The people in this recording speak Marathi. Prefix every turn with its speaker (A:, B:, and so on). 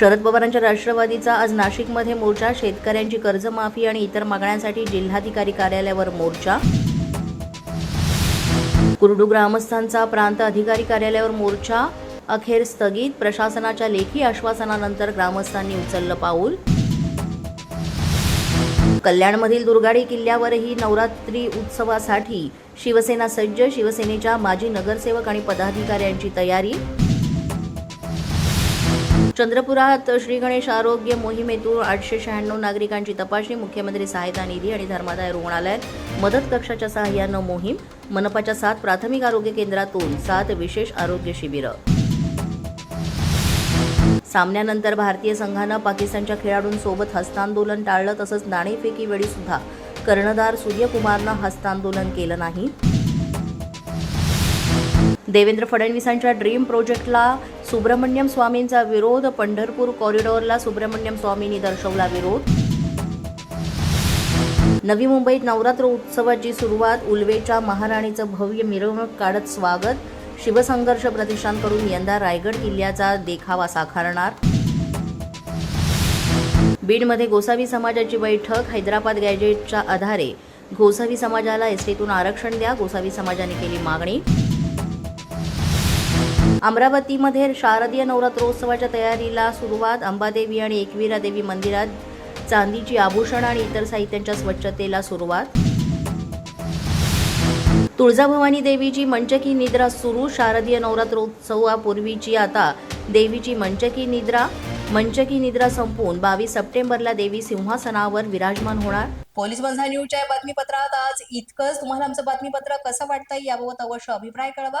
A: शरद पवारांच्या राष्ट्रवादीचा आज नाशिकमध्ये मोर्चा शेतकऱ्यांची कर्जमाफी आणि इतर मागण्यांसाठी जिल्हाधिकारी कार्यालयावर मोर्चा. कुर्डू ग्रामस्थांचा प्रांत अधिकारी कार्यालयावर मोर्चा. अखेर स्थगित प्रशासनाच्या लेखी आश्वासनानंतर ग्रामस्थांनी उचललं पाऊल. कल्याणमधील दुर्गाडी किल्ल्यावरही नवरात्री उत्सवासाठी शिवसेना सज्ज शिवसेनेच्या माजी नगरसेवक आणि पदाधिकाऱ्यांची तयारी. चंद्रपुरात श्री गणेश आरोग्य मोहिमेतून आठशे शहाण्णव नागरिकांची तपासणी मुख्यमंत्री सहायता निधी आणि धर्मादाय रुग्णालयात मदत कक्षाच्या सहाय्यानं मोहीम मनपाच्या सात प्राथमिक आरोग्य केंद्रातून सात विशेष आरोग्य शिबिरं. सामन्यानंतर भारतीय संघानं पाकिस्तानच्या खेळाडूंसोबत हस्तांदोलन टाळलं तसंच नाणेफेकीवेळी सुद्धा कर्णधार सूर्यकुमारनं हस्तांदोलन केलं नाही. देवेंद्र फडणवीसांच्या ड्रीम प्रोजेक्टला सुब्रमण्यम स्वामींचा विरोध पंढरपूर कॉरिडॉरला सुब्रमण्यम स्वामींनी दर्शवला विरोध. नवी मुंबईत नवरात्र उत्सवाची सुरुवात उल्वेच्या महाराणीचं भव्य मिरवणूक काढत स्वागत. शिवसंघर्ष प्रतिष्ठानकडून यंदा रायगड किल्ल्याचा देखावा साकारणार. बीडमध्ये गोसावी समाजाची बैठक हैदराबाद गॅजेटच्या आधारे. गोसावी समाजाला एसटीतून आरक्षण द्या गोसावी समाजाने केली मागणी. अमरावतीमध्ये शारदीय नवरात्रोत्सवाच्या तयारीला सुरुवात. अंबादेवी आणि एकविरा देवी मंदिरात चांदीची आभूषण आणि इतर साहित्यांच्या स्वच्छतेला सुरुवात. तुळजाभवानी देवीची मंचकी निद्रा सुरू. शारदीय नवरात्रोत्सवापूर्वीची आता देवीची मंचकी निद्रा. मंचकी निद्रा संपून बावीस सप्टेंबरला देवी सिंहासनावर विराजमान होणार.
B: पोलीस बंधा न्यूजच्या बातमीपत्रात आज इतकंच. तुम्हाला आमचं बातमीपत्र कसं वाटतंय याबाबत अवश्य अभिप्राय कळवा.